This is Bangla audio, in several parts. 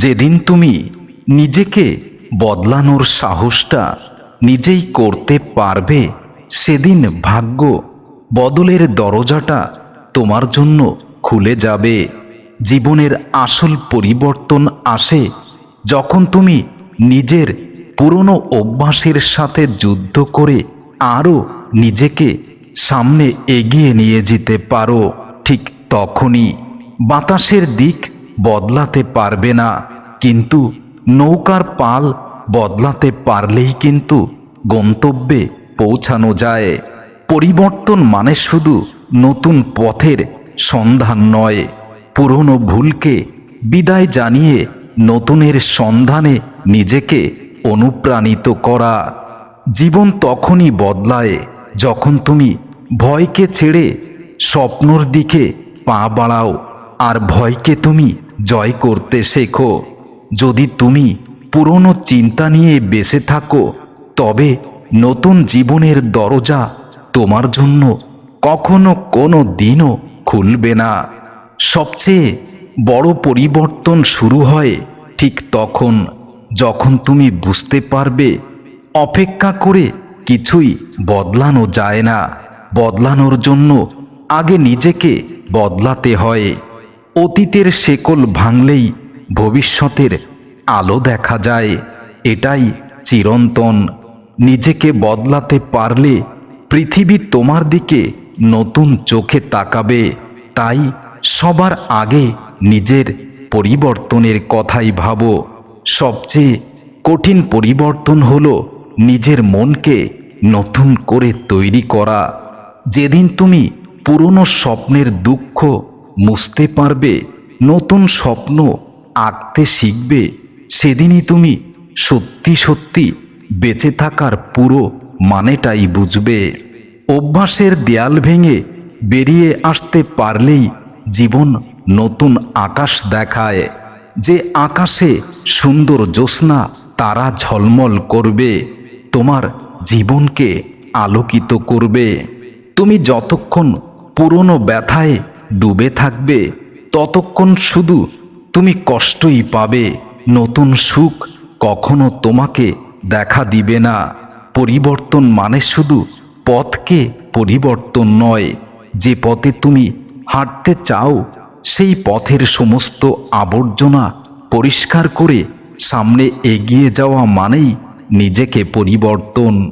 যেদিন তুমি নিজেকে বদলানোর সাহসটা নিজেই করতে পারবে, সেদিন ভাগ্য বদলের দরজাটা তোমার জন্য খুলে যাবে। জীবনের আসল পরিবর্তন আসে যখন তুমি নিজের পুরনো অভ্যাসের সাথে যুদ্ধ করে আরও নিজেকে সামনে এগিয়ে নিয়ে যেতে পারো। ঠিক তখনই বাতাসের দিক বদলাতে পারবে না। কিন্তু নৌকার পাল বদলাতে পারলেই কিন্তু গন্তব্যে পৌঁছানো যায়। পরিবর্তন মানে শুধু নতুন পথের সন্ধান নয়। পুরনো ভুলকে বিদায় জানিয়ে নতুনের সন্ধানে নিজেকে অনুপ্রাণিত করা। জীবন তখনই বদলায় যখন তুমি ভয়কে ছেড়ে স্বপ্নর দিকে পা বাড়াও। আর ভয়কে তুমি জয় করতে শেখো। যদি তুমি পুরনো চিন্তা নিয়ে বেঁচে থাকো, তবে নতুন জীবনের দরজা তোমার জন্য কখনো কোনো দিনও খুলবে না। সবচেয়ে বড় পরিবর্তন শুরু হয় ঠিক তখন যখন তুমি বুঝতে পারবে অপেক্ষা করে কিছুই বদলানো যায় না। বদলানোর জন্য আগে নিজেকে বদলাতে হয়। অতীতের শেকল ভাঙলেই ভবিষ্যতের আলো দেখা যায়। এটাই চিরন্তন। নিজেকে বদলাতে পারলে পৃথিবী তোমার দিকে নতুন চোখে তাকাবে। তাই সবার আগে নিজের পরিবর্তনের কথাই ভাবো। সবচেয়ে কঠিন পরিবর্তন হলো নিজের মনকে নতুন করে তৈরি করা। যেদিন তুমি পুরনো স্বপ্নের দুঃখ মুছতে পারবে, নতুন স্বপ্ন আঁকতে শিখবে, সেদিনই তুমি সত্যি সত্যি বেঁচে থাকার পুরো মানেটাই বুঝবে। অভ্যাসের দেয়াল ভেঙে বেরিয়ে আসতে পারলেই জীবন নতুন আকাশ দেখায়। যে আকাশে সুন্দর জ্যোৎস্না, তারা ঝলমল করবে, তোমার জীবনকে আলোকিত করবে। তুমি যতক্ষণ পুরনো ব্যথায় ডুবে থাকবে, ততক্ষণ শুধু তুমি কষ্টই পাবে। নতুন সুখ কখনো তোমাকে দেখা দিবে না। পরিবর্তন মানে শুধু পথকে পরিবর্তন নয়। যে পথে তুমি হাঁটতে চাও, সেই পথের সমস্ত আবর্জনা পরিষ্কার করে সামনে এগিয়ে যাওয়া মানেই নিজেকে পরিবর্তন।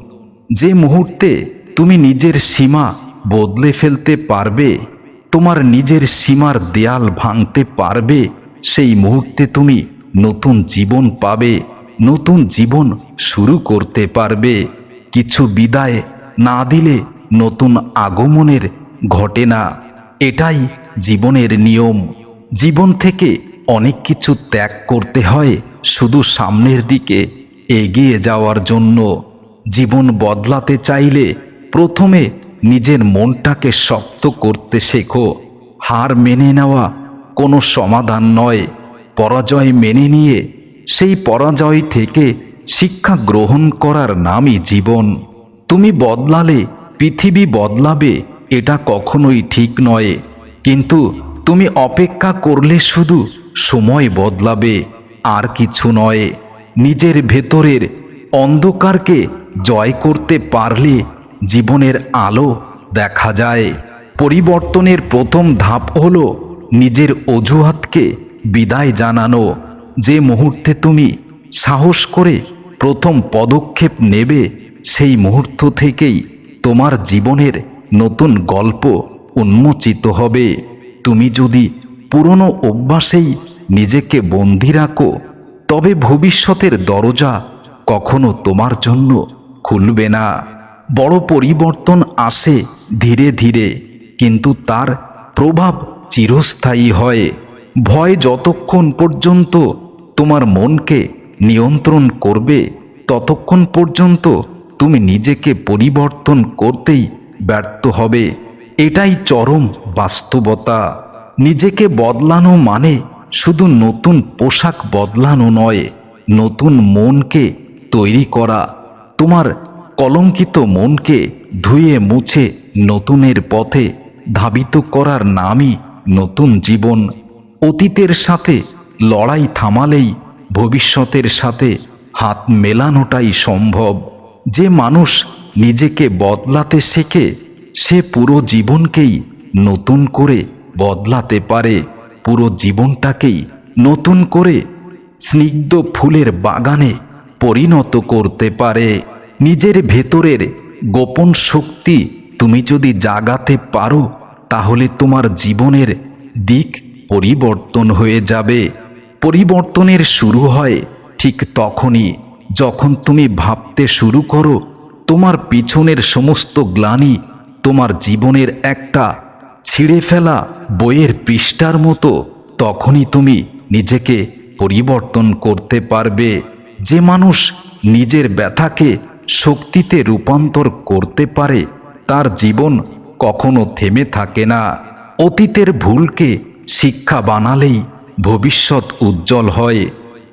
যে মুহূর্তে তুমি নিজের সীমা বদলে ফেলতে পারবে তোমার নিজের সীমার দেয়াল ভাঙতে পারবে, সেই মুহূর্তে তুমি নতুন জীবন পাবে, নতুন জীবন শুরু করতে পারবে। কিছু বিদায় না দিলে নতুন আগমনের ঘটে না। এটাই জীবনের নিয়ম। জীবন থেকে অনেক কিছু ত্যাগ করতে হয় শুধু সামনের দিকে এগিয়ে যাওয়ার জন্য। জীবন বদলাতে চাইলে প্রথমে নিজের মনটাকে শক্ত করতে শেখো। হার মেনে নেওয়া কোনো সমাধান নয়। পরাজয় মেনে নিয়ে সেই পরাজয় থেকে শিক্ষা গ্রহণ করার নামই জীবন। তুমি বদলালে, পৃথিবী বদলাবে, এটা কখনোই ঠিক নয়। কিন্তু তুমি অপেক্ষা করলে শুধু সময় বদলাবে, আর কিছু নয়। নিজের ভেতরের অন্ধকারকে জয় করতে পারলে জীবনের আলো দেখা যায়। পরিবর্তনের প্রথম ধাপ হলো নিজের অজুহাতকে বিদায় জানানো। যে মুহূর্তে তুমি সাহস করে প্রথম পদক্ষেপ নেবে, সেই মুহূর্ত থেকেই তোমার জীবনের নতুন গল্প উন্মোচিত হবে। তুমি যদি পুরনো অভ্যাসেই নিজেকে বন্দি রাখো, তবে ভবিষ্যতের দরজা কখনো তোমার জন্য খুলবে না। বড় পরিবর্তন আসে ধীরে ধীরে, কিন্তু তার প্রভাব চিরস্থায়ী হয়। ভয় যতক্ষণ পর্যন্ত তোমার মনকে নিয়ন্ত্রণ করবে, ততক্ষণ পর্যন্ত তুমি নিজেকে পরিবর্তন করতেই ব্যর্থ হবে। এটাই চরম বাস্তবতা। নিজেকে বদলানো মানে শুধু নতুন পোশাক বদলানো নয়, নতুন মনকে তৈরি করা। তোমার কলঙ্কিত মনকে ধুয়ে মুছে নতুনের পথে ধাবিত করার নামই নতুন জীবন। অতীতের সাথে লড়াই থামালেই ভবিষ্যতের সাথে হাত মেলানোটাই সম্ভব। যে মানুষ নিজেকে বদলাতে শেখে, সে পুরো জীবনকেই নতুন করে বদলাতে পারে। পুরো জীবনটাকেই নতুন করে স্নিগ্ধ ফুলের বাগানে পরিণত করতে পারে। নিজের ভেতরের গোপন শক্তি তুমি যদি জাগাতে পারো, তাহলে তোমার জীবনের দিক পরিবর্তন হয়ে যাবে। পরিবর্তনের শুরু হয় ঠিক তখনই, যখন তুমি ভাবতে শুরু করো, তোমার পিছনের সমস্ত গ্লানি তোমার জীবনের একটা ছিঁড়ে ফেলা বইয়ের পৃষ্ঠার মতো, তখনই তুমি নিজেকে পরিবর্তন করতে পারবে। যে মানুষ নিজের ব্যথাকে শক্তিতে রূপান্তর করতে পারে, তার জীবন কখনো থেমে থাকে না। অতীতের ভুলকে শিক্ষা বানালেই ভবিষ্যৎ উজ্জ্বল হয়।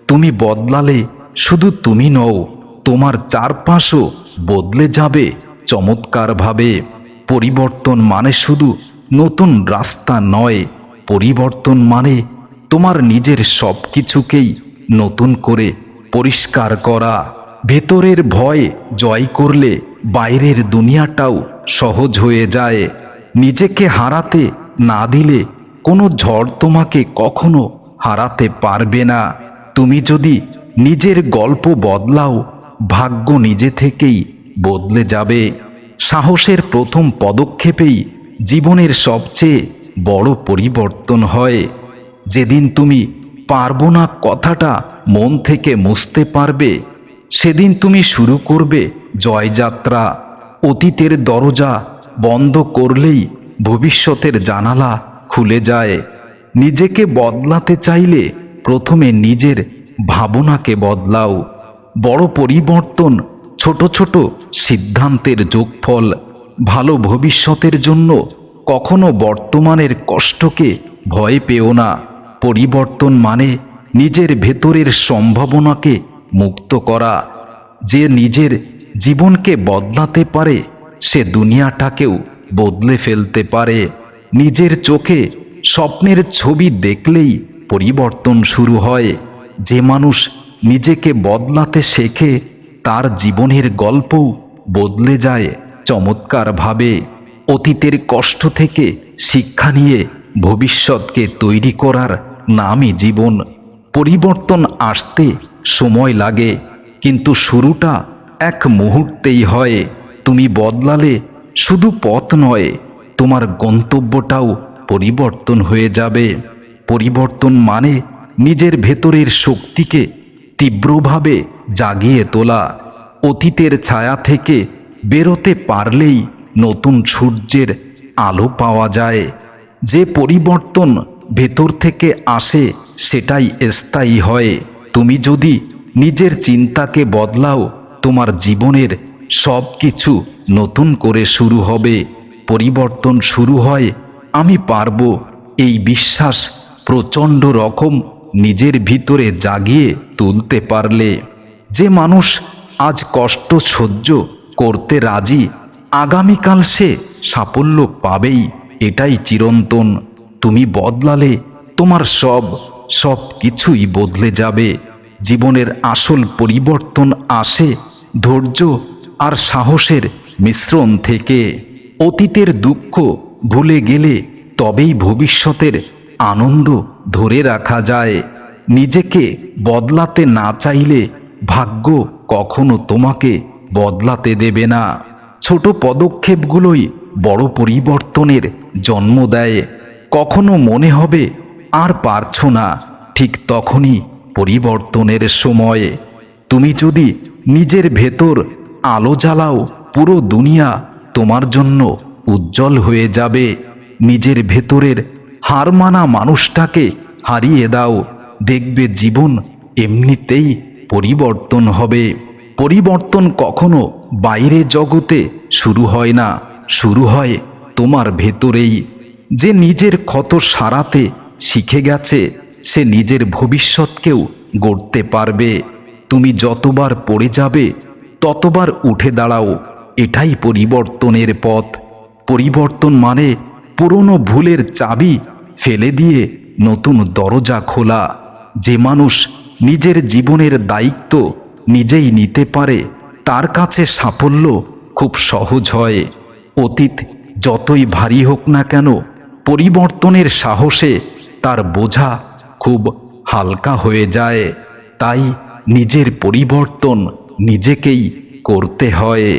তুমি বদলালে শুধু তুমি নও, তোমার চারপাশও বদলে যাবে চমৎকারভাবে। পরিবর্তন মানে শুধু নতুন রাস্তা নয়, পরিবর্তন মানে তোমার নিজের সব কিছুকেই নতুন করে পরিষ্কার করা। ভেতরের ভয় জয় করলে বাইরের দুনিয়াটাও সহজ হয়ে যায়। নিজেকে হারাতে না দিলে কোনো ঝড় তোমাকে কখনো হারাতে পারবে না। তুমি যদি নিজের গল্প বদলাও, ভাগ্য নিজে থেকেই বদলে যাবে। সাহসের প্রথম পদক্ষেপেই জীবনের সবচেয়ে বড় পরিবর্তন হয়। যেদিন তুমি পারব না কথাটা মন থেকে মুছতে পারবে সেদিন তুমি শুরু করবে জয়যাত্রা। অতীতের দরজা বন্ধ করলেই ভবিষ্যতের জানালা খুলে যায়। নিজেকে বদলাতে চাইলে প্রথমে নিজের ভাবনাকে বদলাও। বড় পরিবর্তন, ছোট ছোট সিদ্ধান্তের যোগফল। ভালো ভবিষ্যতের জন্য কখনো বর্তমানের কষ্টকে ভয় পেও না। পরিবর্তন মানে নিজের ভেতরের সম্ভাবনাকে মুক্ত করা যে নিজের জীবনকে বদলাতে পারে, সে দুনিয়াটাকেও বদলে ফেলতে পারে। নিজের চোখে স্বপ্নের ছবি দেখলেই পরিবর্তন শুরু হয়। যে মানুষ নিজেকে বদলাতে শেখে, তার জীবনের গল্পও বদলে যায় চমৎকারভাবে। অতীতের কষ্ট থেকে শিক্ষা নিয়ে ভবিষ্যৎকে তৈরি করার নামই জীবন। পরিবর্তন আসতে সময় লাগে, কিন্তু শুরুটা এক মুহূর্তেই হয়। তুমি বদলালে শুধু পথ নয়, তোমার গন্তব্যটাও পরিবর্তন হয়ে যাবে। পরিবর্তন মানে নিজের ভেতরের শক্তিকে তীব্রভাবে জাগিয়ে তোলা। অতীতের ছায়া থেকে বেরোতে পারলেই নতুন সূর্যের আলো পাওয়া যায়। যে পরিবর্তন ভেতর থেকে আসে সেটাই স্থায়ী হয়। তুমি যদি নিজের চিন্তাকে বদলাও, তোমার জীবনের সব কিছু নতুন করে শুরু হবে, পরিবর্তন শুরু হয়। আমি পারব এই বিশ্বাস প্রচণ্ড রকম নিজের ভিতরে জাগিয়ে তুলতে পারলে। যে মানুষ আজ কষ্ট সহ্য করতে রাজি, আগামীকাল সে সাফল্য পাবেই, এটাই চিরন্তন। তুমি বদলালে তোমার সব সব কিছুই বদলে যাবে। জীবনের আসল পরিবর্তন আসে ধৈর্য আর সাহসের মিশ্রণ থেকে। অতীতের দুঃখ ভুলে গেলে তবেই ভবিষ্যতের আনন্দ ধরে রাখা যায়। নিজেকে বদলাতে না চাইলে ভাগ্য কখনো তোমাকে বদলাতে দেবে না। ছোট পদক্ষেপগুলোই বড় পরিবর্তনের জন্ম দেয়। কখনো মনে হবে আর পারছ না। ঠিক তখনই পরিবর্তনের সময়। তুমি যদি নিজের ভেতর আলো জ্বালাও, পুরো দুনিয়া তোমার জন্য উজ্জ্বল হয়ে যাবে। নিজের ভেতরের হার মানা মানুষটাকে হারিয়ে দাও। দেখবে জীবন এমনিতেই পরিবর্তন হবে। পরিবর্তন কখনো বাইরে জগতে শুরু হয় না। শুরু হয় তোমার ভেতরেই। যে নিজের ক্ষত সারাতে শিখে গেছে, সে নিজের ভবিষ্যৎকেও গড়তে পারবে। তুমি যতবার পড়ে যাবে, ততবার উঠে দাঁড়াও। এটাই পরিবর্তনের পথ। পরিবর্তন মানে পুরনো ভুলের চাবি ফেলে দিয়ে নতুন দরজা খোলা। যে মানুষ নিজের জীবনের দায়িত্ব নিজেই নিতে পারে, তার কাছে সাফল্য খুব সহজ হয়। অতীত যতই ভারী হোক না কেন, পরিবর্তনের সাহসে তার বোঝা খুব হালকা হয়ে যায়। তাই নিজের পরিবর্তন নিজেকেই করতে হয়।